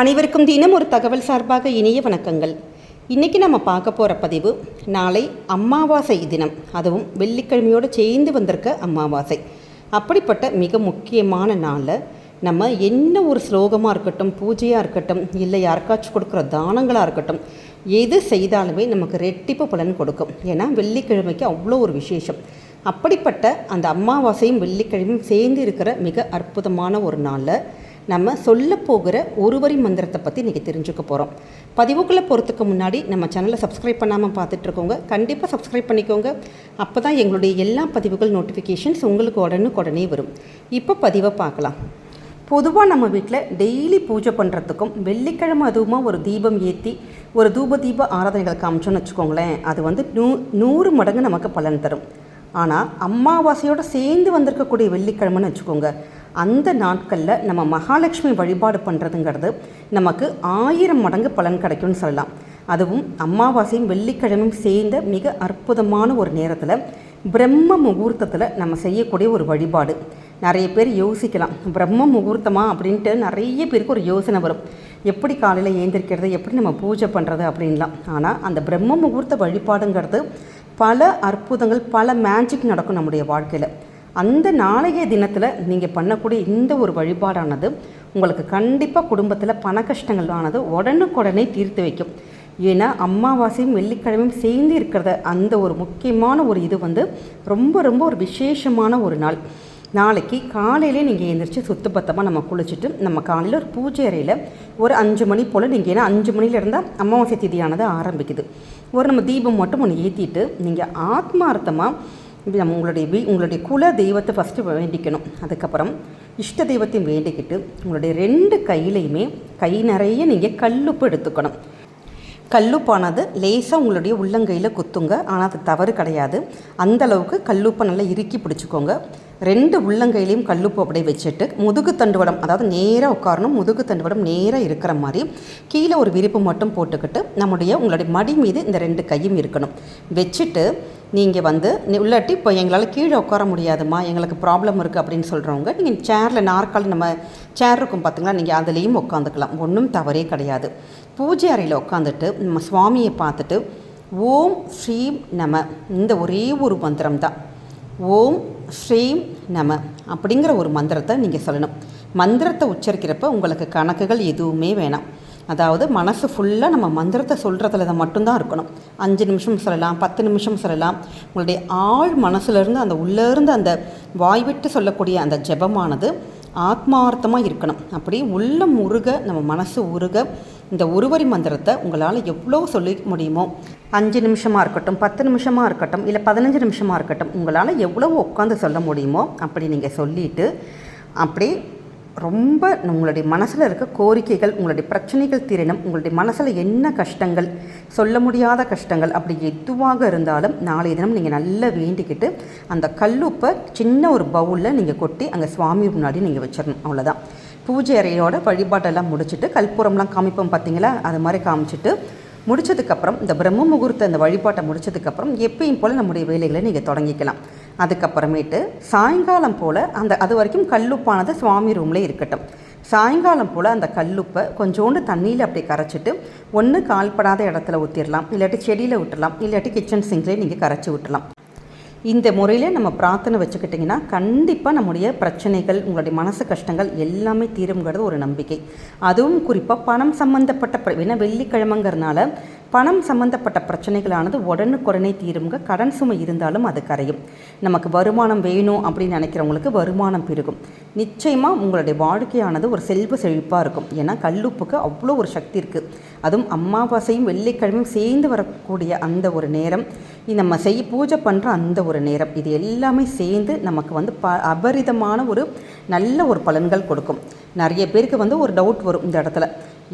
அனைவருக்கும் தினம் ஒரு தகவல் சார்பாக இனிய வணக்கங்கள். இன்றைக்கி நம்ம பார்க்க போகிற பதிவு நாளை அமாவாசை தினம். அதுவும் வெள்ளிக்கிழமையோடு சேர்ந்து வந்திருக்க அமாவாசை. அப்படிப்பட்ட மிக முக்கியமான நாளில் நம்ம என்ன ஒரு ஸ்லோகமாக இருக்கட்டும் பூஜையாக இருக்கட்டும் இல்லை யாருக்காச்சும் கொடுக்குற தானங்களாக இருக்கட்டும் எது செய்தாலுமே நமக்கு ரெட்டிப்பு பலன் கொடுக்கும். ஏன்னா வெள்ளிக்கிழமைக்கு அவ்வளோ ஒரு விசேஷம். அப்படிப்பட்ட அந்த அமாவாசையும் வெள்ளிக்கிழமையும் சேர்ந்து இருக்கிற மிக அற்புதமான ஒரு நாளில் நம்ம சொல்ல போகிற ஒரு வரி மந்திரத்தை பற்றி இன்றைக்கி தெரிஞ்சுக்க போகிறோம் பதிவுக்குள்ளே போகிறதுக்கு முன்னாடி நம்ம சேனலை சப்ஸ்கிரைப் பண்ணாமல் பார்த்துட்ருக்கோங்க கண்டிப்பாக சப்ஸ்கிரைப் பண்ணிக்கோங்க. அப்போ தான் எங்களுடைய எல்லா பதிவுகள் நோட்டிஃபிகேஷன்ஸ் உங்களுக்கு உடனுக்குடனே வரும். இப்போ பதிவை பார்க்கலாம். பொதுவாக நம்ம வீட்டில் டெய்லி பூஜை பண்ணுறதுக்கும் வெள்ளிக்கிழமை அதுவுமா ஒரு தீபம் ஏற்றி ஒரு தூப தீப ஆராதனைகள் காமிச்சோன்னு வச்சுக்கோங்களேன் அது வந்து நூ நூறு மடங்கு நமக்கு பலன் தரும். ஆனால் அமாவாசையோடு சேர்ந்து வந்திருக்கக்கூடிய வெள்ளிக்கிழமைன்னு வச்சுக்கோங்க. அந்த நாட்களில் நம்ம மகாலட்சுமி வழிபாடு பண்ணுறதுங்கிறது நமக்கு ஆயிரம் மடங்கு பலன் கிடைக்கும்னு சொல்லலாம். அதுவும் அமாவாசையும் வெள்ளிக்கிழமையும் சேர்ந்த மிக அற்புதமான ஒரு நேரத்தில் பிரம்ம முகூர்த்தத்தில் நம்ம செய்யக்கூடிய ஒரு வழிபாடு. நிறைய பேர் யோசிக்கலாம் பிரம்ம முகூர்த்தமா அப்படின்ட்டு நிறைய பேருக்கு ஒரு யோசனை வரும். எப்படி காலையில் ஏந்திரிக்கிறது எப்படி நம்ம பூஜை பண்ணுறது அப்படின்லாம். ஆனால் அந்த பிரம்ம முகூர்த்த வழிபாடுங்கிறது பல அற்புதங்கள் பல மேஜிக் நடக்கும் நம்முடைய வாழ்க்கையில். அந்த நாளைய தினத்தில் நீங்கள் பண்ணக்கூடிய இந்த ஒரு வழிபாடானது உங்களுக்கு கண்டிப்பாக குடும்பத்தில் பண கஷ்டங்கள் ஆனது உடனுக்குடனே தீர்த்து வைக்கும். ஏன்னா அமாவாசையும் வெள்ளிக்கிழமையும் சேர்ந்து இருக்கிறத அந்த ஒரு முக்கியமான ஒரு இது வந்து ரொம்ப ரொம்ப ஒரு விசேஷமான ஒரு நாள். நாளைக்கு காலையிலே நீங்கள் எழுந்திரிச்சு சுத்தபத்தமாக நம்ம குளிச்சுட்டு நம்ம காலையில் ஒரு பூஜை அறையில் ஒரு அஞ்சு மணி போல் நீங்கள் ஏன்னா அஞ்சு மணியில் இருந்தால் அமாவாசை திதியானது ஆரம்பிக்குது. ஒரு நம்ம தீபம் மட்டும் ஒன்று ஏற்றிட்டு நீங்கள் ஆத்மார்த்தமாக நம்ம உங்களுடைய வீ உங்களுடைய குல தெய்வத்தை ஃபஸ்ட்டு வேண்டிக்கணும். அதுக்கப்புறம் இஷ்ட தெய்வத்தையும் வேண்டிக்கிட்டு உங்களுடைய ரெண்டு கையிலையுமே கை நிறைய நீங்கள் கல்லுப்பு எடுத்துக்கணும். கல்லுப்பானது லேசாக உங்களுடைய உள்ளங்கையில் குத்துங்க. ஆனால் அது தவறு கிடையாது. அந்த அளவுக்கு கல்லுப்பை நல்லா இறுக்கி பிடிச்சிக்கோங்க. ரெண்டு உள்ளங்கையிலையும் கல்லுப்பு அப்படியே வச்சுட்டு முதுகு தண்டுவடம் அதாவது நேராக உட்காரணும். முதுகு தண்டுவடம் நேராக இருக்கிற மாதிரி கீழே ஒரு விரிப்பு மட்டும் போட்டுக்கிட்டு நம்முடைய உங்களுடைய மடி மீது இந்த ரெண்டு கையும் இருக்கணும். வச்சுட்டு நீங்கள் வந்து உள்ளாட்டி இல்லாட்டி இப்போ எங்களால் கீழே உட்கார முடியாதுமா எங்களுக்கு ப்ராப்ளம் இருக்குது அப்படின்னு சொல்கிறவங்க நீங்கள் சேரில் நாற்காலி நம்ம சேர் இருக்கும் பார்த்திங்களா நீங்கள் அதுலேயும் உட்காந்துக்கலாம். ஒன்றும் தவறே கிடையாது. பூஜை அறையில் உட்காந்துட்டு நம்ம சுவாமியை பார்த்துட்டு ஓம் ஸ்ரீம் நம இந்த ஒரே ஒரு மந்திரம் தான் ஓம் ஸ்ரீம் நம அப்படிங்கிற ஒரு மந்திரத்தை நீங்கள் சொல்லணும். மந்திரத்தை உச்சரிக்கிறப்ப உங்களுக்கு கணக்குகள் எதுவுமே வேணாம். அதாவது மனசு ஃபுல்லாக நம்ம மந்திரத்தை சொல்கிறதுல தான் மட்டும்தான் இருக்கணும். அஞ்சு நிமிஷம் சொல்லலாம் பத்து நிமிஷம் சொல்லலாம். உங்களுடைய ஆழ் மனசுலேருந்து அந்த உள்ளேருந்து அந்த வாய் விட்டு சொல்லக்கூடிய அந்த ஜெபமானது ஆத்மார்த்தமாக இருக்கணும். அப்படி உள்ளம் உருக நம்ம மனசு உருக இந்த ஒருவரி மந்திரத்தை உங்களால் எவ்வளோ சொல்லி முடியுமோ அஞ்சு நிமிஷமாக இருக்கட்டும் பத்து நிமிஷமாக இருக்கட்டும் இல்லை பதினஞ்சு நிமிஷமாக இருக்கட்டும் உங்களால் எவ்வளோ உட்காந்து சொல்ல முடியுமோ அப்படி நீங்கள் சொல்லிவிட்டு அப்படியே ரொம்ப உங்களுடைய மனசில் இருக்க கோரிக்கைகள் உங்களுடைய பிரச்சனைகள் தீரணும். உங்களுடைய மனசில் என்ன கஷ்டங்கள் சொல்ல முடியாத கஷ்டங்கள் அப்படி எதுவாக இருந்தாலும் நாளைய தினம் நீங்கள் நல்லா வேண்டிக்கிட்டு அந்த கல்லுப்பை சின்ன ஒரு பவுலில் நீங்கள் கொட்டி அங்கே சுவாமி முன்னாடி நீங்கள் வச்சிடணும் அவ்வளோதான் பூஜை அறையோட வழிபாட்டெல்லாம் முடிச்சுட்டு கற்பூரம்லாம் காமிப்போம் பார்த்தீங்களா அது மாதிரி காமிச்சிட்டு முடிச்சதுக்கப்புறம் இந்த பிரம்ம முகூர்த்த இந்த வழிபாட்டை முடிச்சதுக்கப்புறம் எப்பயும் போல் நம்முடைய வேலைகளை நீங்கள் தொடங்கிக்கலாம். அதுக்கப்புறமேட்டு சாயங்காலம் போல் அந்த அது வரைக்கும் கல்லுப்பானது சுவாமி ரூமில் இருக்கட்டும். சாயங்காலம் போல் அந்த கல்லுப்பை கொஞ்சோண்டு தண்ணியில் அப்படியே கரைச்சிட்டு ஒன்று கால்படாத இடத்துல ஊற்றிடலாம் இல்லாட்டி செடியில் விட்டுடலாம் இல்லாட்டி கிச்சன் சிங்க்லேயே நீங்கள் கரைச்சி விட்டுலாம் இந்த முறையில் நம்ம பிரார்த்தனை வச்சுக்கிட்டிங்கன்னா கண்டிப்பாக நம்முடைய பிரச்சனைகள் உங்களுடைய மனசு கஷ்டங்கள் எல்லாமே தீருங்கிறது ஒரு நம்பிக்கை. அதுவும் குறிப்பாக பணம் சம்மந்தப்பட்ட ஏன்னா வெள்ளிக்கிழமைங்கிறனால பணம் சம்மந்தப்பட்ட பிரச்சனைகளானது உடனுக்குடனே தீருங்க கடன் சுமை இருந்தாலும் அது கரையும். நமக்கு வருமானம் வேணும் அப்படின்னு நினைக்கிறவங்களுக்கு வருமானம் பெருகும். நிச்சயமாக உங்களுடைய வாழ்க்கையானது ஒரு செல்வ செழிப்பாக இருக்கும். ஏன்னா கல்லுப்புக்கு அவ்வளோ ஒரு சக்தி இருக்குது அதுவும் அமாவாசையும் வெள்ளிக்கிழமையும் சேர்ந்து வரக்கூடிய அந்த ஒரு நேரம். நம்ம செய்ய பூஜை பண்ணுற அந்த ஒரு நேரம். இது எல்லாமே சேர்ந்து நமக்கு வந்து ப அபரிதமான ஒரு நல்ல ஒரு பலன்கள் கொடுக்கும். நிறைய பேருக்கு வந்து ஒரு டவுட் வரும் இந்த இடத்துல.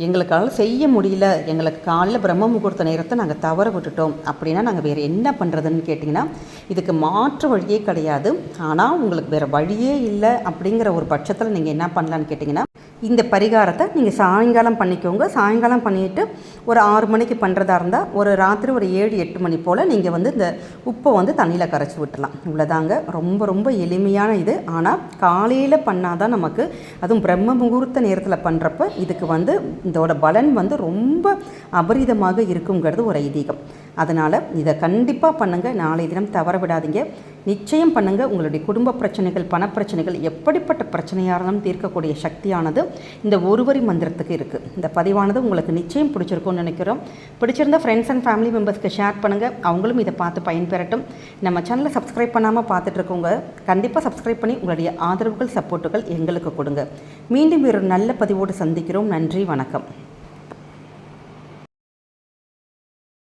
எங்களுக்கால செய்ய முடியல. எங்களுக்கு காலையில் பிரம்ம முகூர்த்த நேரத்தை நாங்கள் தவற விட்டுட்டோம். அப்படின்னா நாங்கள் வேறு என்ன பண்ணுறதுன்னு கேட்டிங்கன்னா இதுக்கு மாற்று வழியே கிடையாது. ஆனால் உங்களுக்கு வேறு வழியே இல்லை அப்படிங்கிற ஒரு பட்சத்தில் நீங்கள் என்ன பண்ணலான்னு கேட்டிங்கன்னா இந்த பரிகாரத்தை நீங்கள் சாயங்காலம் பண்ணிக்கோங்க. சாயங்காலம் பண்ணிவிட்டு ஒரு ஆறு மணிக்கு பண்ணுறதா இருந்தால் ஒரு ராத்திரி ஒரு ஏழு எட்டு மணி போல் நீங்கள் வந்து இந்த உப்பை வந்து தண்ணியில் கரைச்சி விட்டுலாம். இவ்வளோதாங்க ரொம்ப ரொம்ப எளிமையான இது. ஆனால் காலையில் பண்ணால் தான் நமக்கு அதுவும் பிரம்ம முகூர்த்த நேரத்தில் பண்ணுறப்ப இதுக்கு வந்து இதோட பலன் வந்து ரொம்ப அபரிதமாக இருக்குங்கிறது ஒரு ஐதீகம். அதனால் இதை கண்டிப்பாக பண்ணுங்கள் நாளை தினம் தவற விடாதீங்க நிச்சயம் பண்ணுங்கள் உங்களுடைய குடும்ப பிரச்சனைகள் பணப்பிரச்சனைகள் எப்படிப்பட்ட பிரச்சனையாக இருந்தாலும் தீர்க்கக்கூடிய சக்தியானது இந்த ஒருவரி மந்திரத்துக்கு இருக்குது இந்த பதிவானது உங்களுக்கு நிச்சயம் பிடிச்சிருக்கும்னு நினைக்கிறோம். பிடிச்சிருந்தா ஃப்ரெண்ட்ஸ் அண்ட் ஃபேமிலி மெம்பர்ஸ்க்கு ஷேர் பண்ணுங்கள் அவங்களும் இதை பார்த்து பயன்பெறட்டும். நம்ம சேனலை சப்ஸ்கிரைப் பண்ணாமல் பார்த்துட்ருக்கவங்க கண்டிப்பாக சப்ஸ்கிரைப் பண்ணி உங்களுடைய ஆதரவுகள் சப்போர்ட்டுகள் எங்களுக்கு கொடுங்க. மீண்டும் ஒரு நல்ல பதிவோடு சந்திக்கிறோம். நன்றி வணக்கம்.